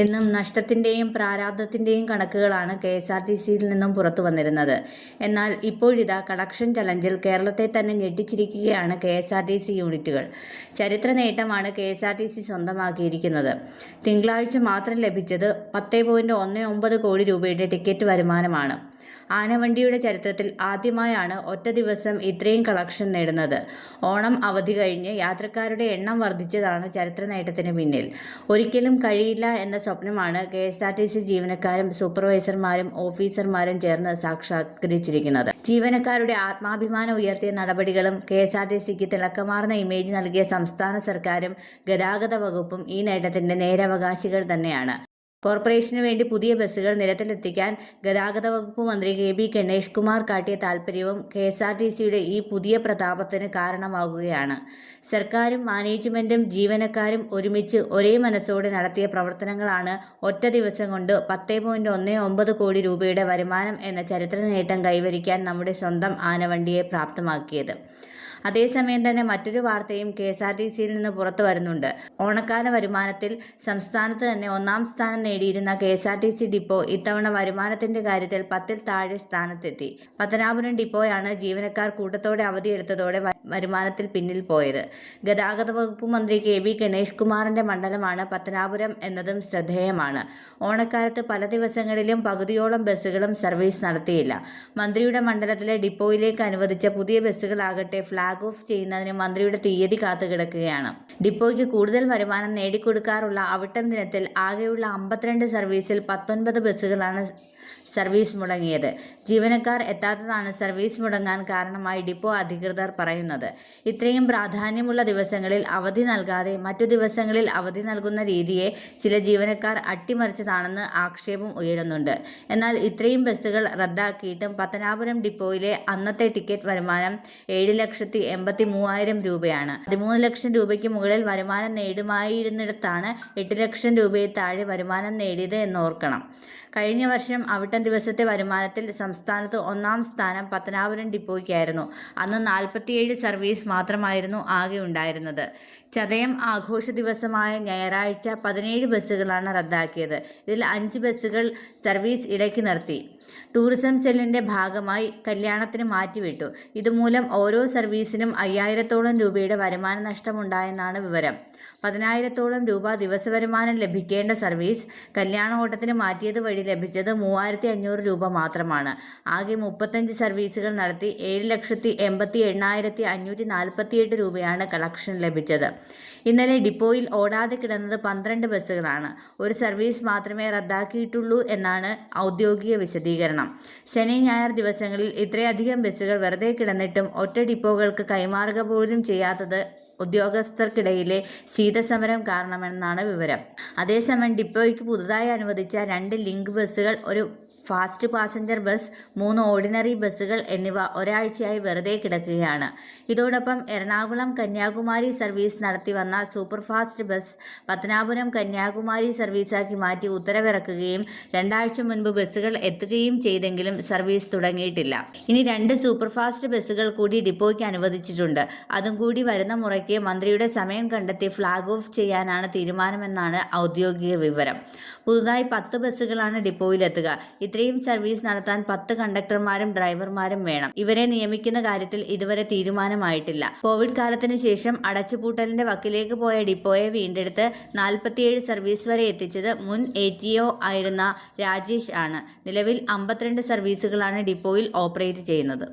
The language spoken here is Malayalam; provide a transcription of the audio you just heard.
എന്നും നഷ്ടത്തിന്റെയും പ്രാരാബ്ധത്തിന്റെയും കണക്കുകളാണ് കെ എസ് ആർ ടി സിയിൽ നിന്നും പുറത്തു വന്നിരുന്നത്. എന്നാൽ ഇപ്പോഴിതാ കളക്ഷൻ ചലഞ്ചിൽ കേരളത്തെ തന്നെ ഞെട്ടിച്ചിരിക്കുകയാണ് K S R T C യൂണിറ്റുകൾ. ചരിത്ര നേട്ടമാണ് K S R T C സ്വന്തമാക്കിയിരിക്കുന്നത്. തിങ്കളാഴ്ച മാത്രം ലഭിച്ചത് പത്ത് പോയിന്റ് ഒന്ന് ഒമ്പത് കോടി രൂപയുടെ ടിക്കറ്റ് വരുമാനമാണ്. ആനവണ്ടിയുടെ ചരിത്രത്തിൽ ആദ്യമായാണ് ഒറ്റ ദിവസം ഇത്രയും കളക്ഷൻ നേടുന്നത്. ഓണം അവധി കഴിഞ്ഞ് യാത്രക്കാരുടെ എണ്ണം വർദ്ധിച്ചതാണ് ചരിത്ര നേട്ടത്തിന് പിന്നിൽ. ഒരിക്കലും കഴിയില്ല എന്ന സ്വപ്നമാണ് K S R T C ജീവനക്കാരും സൂപ്പർവൈസർമാരും ഓഫീസർമാരും ചേർന്ന് സാക്ഷാത്കരിച്ചിരിക്കുന്നത്. ജീവനക്കാരുടെ ആത്മാഭിമാനം ഉയർത്തിയ നടപടികളും കെ എസ് ആർ ടി സിക്ക് തിളക്കമാർന്ന ഇമേജ് നൽകിയ സംസ്ഥാന സർക്കാരും ഗതാഗത വകുപ്പും ഈ നേട്ടത്തിന്റെ നേരവകാശികൾ തന്നെയാണ്. കോർപ്പറേഷനു വേണ്ടി പുതിയ ബസ്സുകൾ നിരത്തിലെത്തിക്കാൻ ഗതാഗത വകുപ്പ് മന്ത്രി കെ ബി ഗണേഷ് കുമാർ കാട്ടിയ താൽപ്പര്യവും കെ എസ് ആർ ടി സിയുടെ ഈ പുതിയ പ്രതാപത്തിന് കാരണമാകുകയാണ് സർക്കാരും മാനേജ്മെന്റും ജീവനക്കാരും ഒരുമിച്ച് ഒരേ മനസ്സോടെ നടത്തിയ പ്രവർത്തനങ്ങളാണ് ഒറ്റ ദിവസം കൊണ്ട് പത്ത് പോയിന്റ് ഒന്ന് ഒമ്പത് കോടി രൂപയുടെ വരുമാനം എന്ന ചരിത്ര നേട്ടം കൈവരിക്കാൻ നമ്മുടെ സ്വന്തം ആനവണ്ടിയെ പ്രാപ്തമാക്കിയത്. അതേസമയം തന്നെ മറ്റൊരു വാർത്തയും കെ എസ് ആർ ടി സിയിൽ നിന്ന് പുറത്തു വരുന്നുണ്ട്. ഓണക്കാല വരുമാനത്തിൽ സംസ്ഥാനത്ത് തന്നെ ഒന്നാം സ്ഥാനം നേടിയിരുന്ന K S R T C depot ഇത്തവണ വരുമാനത്തിന്റെ കാര്യത്തിൽ പത്തിൽ താഴെ സ്ഥാനത്തെത്തി. പത്തനാപുരം ഡിപ്പോയാണ് ജീവനക്കാർ കൂട്ടത്തോടെ അവധിയെടുത്തതോടെ വരുമാനത്തിൽ പിന്നിൽ പോയത്. ഗതാഗത വകുപ്പ് മന്ത്രി കെ വി ഗണേഷ് കുമാറിന്റെ മണ്ഡലമാണ് പത്തനാപുരം എന്നതും ശ്രദ്ധേയമാണ്. ഓണക്കാലത്ത് പല ദിവസങ്ങളിലും പകുതിയോളം ബസ്സുകളും സർവീസ് നടത്തിയില്ല. മന്ത്രിയുടെ മണ്ഡലത്തിലെ ഡിപ്പോയിലേക്ക് അനുവദിച്ച പുതിയ ബസ്സുകളാകട്ടെ ഫ്ളാഗ് ഓഫ് ചെയ്യുന്നതിന് മന്ത്രിയുടെ തീയതി കാത്തുകിടക്കുകയാണ് ഡിപ്പോയ്ക്ക് കൂടുതൽ വരുമാനം നേടിക്കൊടുക്കാറുള്ള അവിട്ടം ദിനത്തിൽ ആകെയുള്ള അമ്പത്തിരണ്ട് സർവീസിൽ പത്തൊൻപത് ബസ്സുകളാണ് സർവീസ് മുടങ്ങിയത്. ജീവനക്കാർ എത്താത്തതാണ് സർവീസ് മുടങ്ങാൻ കാരണമായി ഡിപ്പോ അധികൃതർ പറയുന്നത്. ഇത്രയും പ്രാധാന്യമുള്ള ദിവസങ്ങളിൽ അവധി നൽകാതെ മറ്റു ദിവസങ്ങളിൽ അവധി നൽകുന്ന രീതിയെ ചില ജീവനക്കാർ അട്ടിമറിച്ചതാണെന്ന് ആക്ഷേപം ഉയരുന്നുണ്ട്. എന്നാൽ ഇത്രയും ബസ്സുകൾ റദ്ദാക്കിയിട്ടും പത്തനാപുരം ഡിപ്പോയിലെ അന്നത്തെ ടിക്കറ്റ് വരുമാനം ഏഴ് ലക്ഷത്തി എൺപത്തി മൂവായിരം രൂപയാണ്. പതിമൂന്ന് ലക്ഷം രൂപയ്ക്ക് മുകളിൽ വരുമാനം നേടുമായിരുന്നിടത്താണ് എട്ട് ലക്ഷം രൂപയിൽ താഴെ വരുമാനം നേടിയത് എന്നോർക്കണം. കഴിഞ്ഞ വർഷം അവിട്ടം ദിവസത്തെ വരുമാനത്തിൽ സംസ്ഥാനത്ത് ഒന്നാം സ്ഥാനം പത്തനാപുരം ഡിപ്പോയ്ക്കായിരുന്നു. അന്ന് നാൽപ്പത്തിയേഴ് സർവീസ് മാത്രമായിരുന്നു ആകെ ഉണ്ടായിരുന്നത്. ചതയം ആഘോഷ ദിവസമായ ഞായറാഴ്ച പതിനേഴ് ബസ്സുകളാണ് റദ്ദാക്കിയത്. ഇതിൽ അഞ്ച് ബസ്സുകൾ സർവീസ് ഇടയ്ക്ക് നിർത്തി. ടൂറിസം സെല്ലിന്റെ ഭാഗമായി കല്യാണത്തിന് മാറ്റിവിട്ടു. ഇതുമൂലം ഓരോ സർവീസിനും അയ്യായിരത്തോളം രൂപയുടെ വരുമാന നഷ്ടമുണ്ടായെന്നാണ് വിവരം. പതിനായിരത്തോളം രൂപ ദിവസവരുമാനം ലഭിക്കേണ്ട സർവീസ് കല്യാണ ഓട്ടത്തിന് മാറ്റിയത് വഴി ലഭിച്ചത് മൂവായിരത്തി അഞ്ഞൂറ് രൂപ മാത്രമാണ്. ആകെ മുപ്പത്തഞ്ച് സർവീസുകൾ നടത്തി ഏഴ് ലക്ഷത്തി എൺപത്തി എണ്ണായിരത്തി അഞ്ഞൂറ്റി നാൽപ്പത്തിയെട്ട് രൂപയാണ് കളക്ഷൻ ലഭിച്ചത്. ഇന്നലെ ഡിപ്പോയിൽ ഓടാതെ കിടന്നത് പന്ത്രണ്ട് ബസ്സുകളാണ്. ഒരു സർവീസ് മാത്രമേ റദ്ദാക്കിയിട്ടുള്ളൂ എന്നാണ് ഔദ്യോഗിക വിശദീകരണം. ശനി ഞായർ ദിവസങ്ങളിൽ ഇത്രയധികം ബസ്സുകൾ വെറുതെ കിടന്നിട്ടും ഒറ്റ ഡിപ്പോകൾക്ക് കൈമാറുക പോലും ചെയ്യാത്തത് ഉദ്യോഗസ്ഥർക്കിടയിലെ ശീതസമരം കാരണമെന്നാണ് വിവരം. അതേസമയം ഡിപ്പോയ്ക്ക് പുതുതായി അനുവദിച്ച രണ്ട് ലിങ്ക് ബസ്സുകൾ ഒരു ഫാസ്റ്റ് പാസഞ്ചർ ബസ് മൂന്ന് ഓർഡിനറി ബസ്സുകൾ എന്നിവ ഒരാഴ്ചയായി വെറുതെ കിടക്കുകയാണ്. ഇതോടൊപ്പം എറണാകുളം കന്യാകുമാരി സർവീസ് നടത്തി വന്ന സൂപ്പർഫാസ്റ്റ് ബസ് പത്തനാപുരം കന്യാകുമാരി സർവീസാക്കി മാറ്റി ഉത്തരവിറക്കുകയും രണ്ടാഴ്ച മുൻപ് ബസ്സുകൾ എത്തുകയും ചെയ്തെങ്കിലും സർവീസ് തുടങ്ങിയിട്ടില്ല. ഇനി രണ്ട് സൂപ്പർഫാസ്റ്റ് ബസ്സുകൾ കൂടി ഡിപ്പോയ്ക്ക് അനുവദിച്ചിട്ടുണ്ട്. അതും കൂടി വരുന്ന മുറയ്ക്ക് മന്ത്രിയുടെ സമയം കണ്ടെത്തി ഫ്ളാഗ് ഓഫ് ചെയ്യാനാണ് തീരുമാനമെന്നാണ് ഔദ്യോഗിക വിവരം. പുതുതായി പത്ത് ബസ്സുകളാണ് ഡിപ്പോയിലെത്തുക. ഇത്രയും സർവീസ് നടത്താൻ പത്ത് കണ്ടക്ടർമാരും ഡ്രൈവർമാരും വേണം. ഇവരെ നിയമിക്കുന്ന കാര്യത്തിൽ ഇതുവരെ തീരുമാനമായിട്ടില്ല. കോവിഡ് കാലത്തിന് ശേഷം അടച്ചുപൂട്ടലിന്റെ വക്കിലേക്ക് പോയ ഡിപ്പോയെ വീണ്ടെടുത്ത് നാൽപ്പത്തിയേഴ് സർവീസ് വരെ എത്തിച്ചത് മുൻ എ ആയിരുന്ന രാജേഷ് ആണ്. നിലവിൽ അമ്പത്തിരണ്ട് സർവീസുകളാണ് ഡിപ്പോയിൽ ഓപ്പറേറ്റ് ചെയ്യുന്നത്.